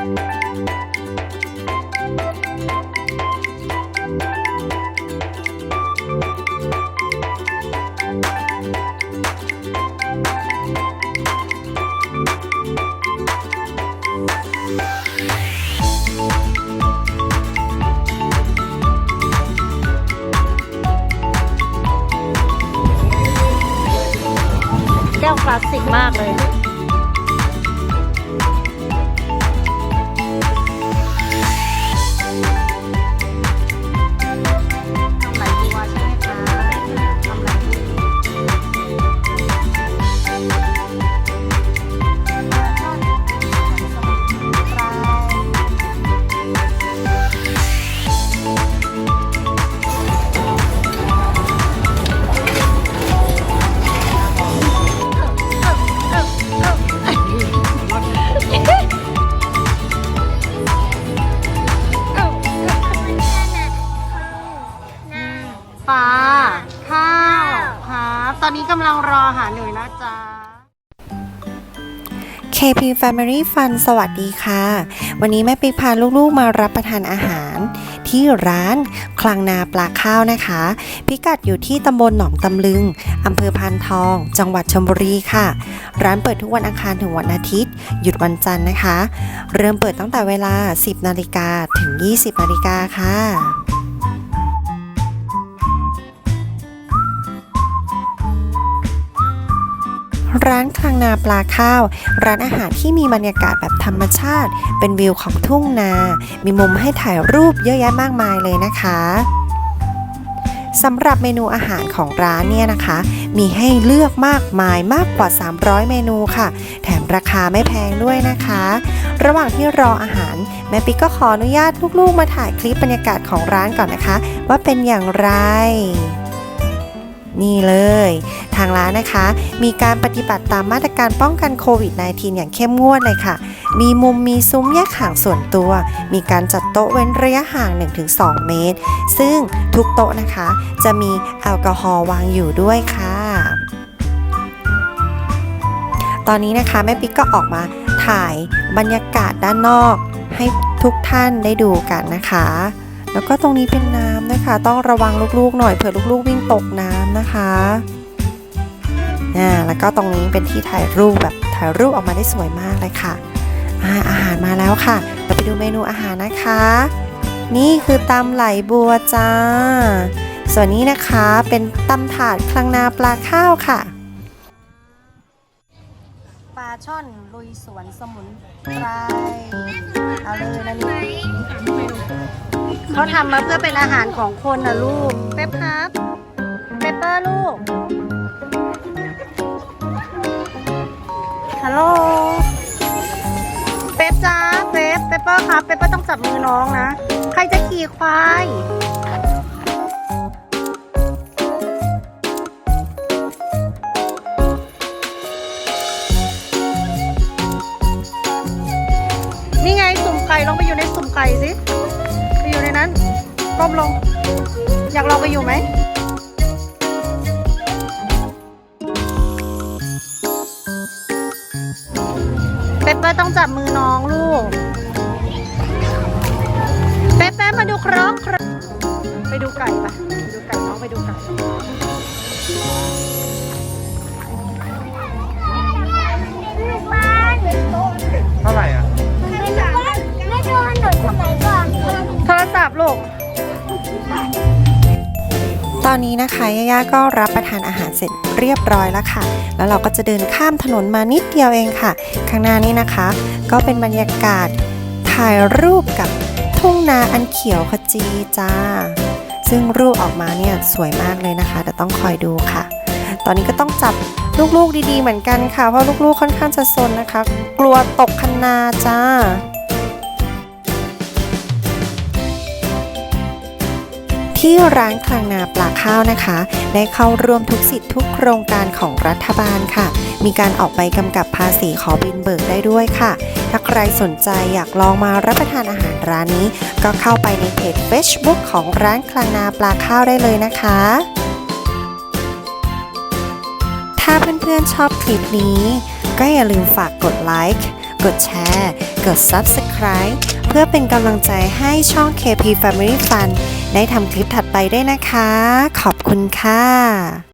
แก้วคลาสสิกมากเลย อนนี้กำลังรออาหารอยู่นะจ๊ะ KP Family Fun สวัสดีค่ะ วันนี้แม่ปิ๊กพาลูกๆมารับประทานอาหาร ที่ร้านคลังนาปลาข้าวนะคะ พิกัดอยู่ที่ตำบลหนองตำลึงอำเภอพานทอง จังหวัดชลบุรีค่ะ ร้านเปิดทุกวันอังคารถึงวันอาทิตย์ หยุดวันจันทร์นะคะ เริ่มเปิดตั้งแต่เวลา 10 นาฬิกาถึง 20 นาฬิกาค่ะ ร้านคลังนาปลาข้าว ร้านอาหารที่มีบรรยากาศแบบธรรมชาติ เป็นวิวของทุ่งนา มีมุมให้ถ่ายรูปเยอะแยะมากมายเลยนะคะสำหรับเมนูอาหารของร้านเนี่ยนะคะ มีให้เลือกมากมายมากกว่า 300 เมนูค่ะ แถมราคาไม่แพงด้วยนะคะ ระหว่างที่รออาหาร แม่ปิ๊กก็ขออนุญาตลูกๆ มาถ่ายคลิปบรรยากาศของร้านก่อนนะคะ ว่าเป็นอย่างไร นี่เลย ทางร้านนะคะ มีการปฏิบัติตามมาตรการป้องกันโควิด -19 อย่างเข้มงวดเลยค่ะ มีมุมมีซุ้มแยกห่างส่วนตัว มีการจัดโต๊ะเว้นระยะห่าง 1-2 เมตร ซึ่งทุกโต๊ะนะคะ จะมีแอลกอฮอล์วางอยู่ด้วยค่ะ ตอนนี้นะคะแม่ปิ๊กก็ออกมาถ่ายบรรยากาศด้านนอก ให้ทุกท่านได้ดูกันนะคะ แล้วก็ตรงนี้เป็นน้ำนะคะ ต้องระวังลูกๆหน่อยเผื่อลูกๆวิ่งตกน้ำนะคะอ่าแล้วก็ตรงนี้เป็นที่ถ่ายรูปแบบถ่ายรูปออกมาได้สวยมากเลยค่ะอาอาหารมาแล้วค่ะ เราไปดูเมนูอาหารนะคะ นี่คือตำไหลบัวจ้า ส่วนนี้นะคะเป็นตำถาดคลังนาปลาข้าวค่ะปลาช่อนลุยสวนสมุนไพรเอาเลยนะนี่ เขาทำมาเพื่อเป็นอาหารของคนนะลูกเป๊ปครับเปปเปอร์ลูกฮัลโหลเป๊ปจ้าเป๊ปเปปเปอร์ครับเปปเปอร์ต้องจับมือน้องนะ ใครจะขี่ควายนี่ไงสุ่มไก่ลองไปอยู่ในสุ่มไก่สิ นั้นก้มลง อยากลองไปอยู่ไหมเปเปอร์ต้องจับมือน้องลูกเป๊ปอร์มาดูครอกครอกไปดูไก่ปะ อนนี้นะคะย่าๆก็รับประทานอาหารเสร็จเรียบร้อยแล้วค่ะ แล้วเราก็จะเดินข้ามถนนมานิดเดียวเองค่ะ ข้างหน้านี้นะคะ ก็เป็นบรรยากาศถ่ายรูปกับทุ่งนาอันเขียวขจีจ้า ซึ่งรูปออกมาเนี่ยสวยมากเลยนะคะแต่ต้องคอยดูค่ะ ตอนนี้ก็ต้องจับลูกๆดีๆ เหมือนกันค่ะ เพราะลูกๆค่อนข้างจะซนนะคะ กลัวตกคันนาจ้า ที่ร้านคลังนาปลาข้าวนะคะ ได้เข้าร่วมทุกสิทธิ์ทุกโครงการของรัฐบาลค่ะ มีการออกใบกำกับภาษีขอบินเบิกได้ด้วยค่ะ ถ้าใครสนใจอยากลองมารับประทานอาหารร้านนี้ ก็เข้าไปในเพจ Facebook ของร้านคลังนาปลาข้าวได้เลยนะคะถ้าเพื่อนๆชอบคลิปนี้ ก็อย่าลืมฝากกดไลค์ กดแชร์ กด Subscribe เพื่อเป็นกำลังใจให้ช่อง KP Family Fun ได้ทำคลิปถัดไปได้นะคะ ขอบคุณค่ะ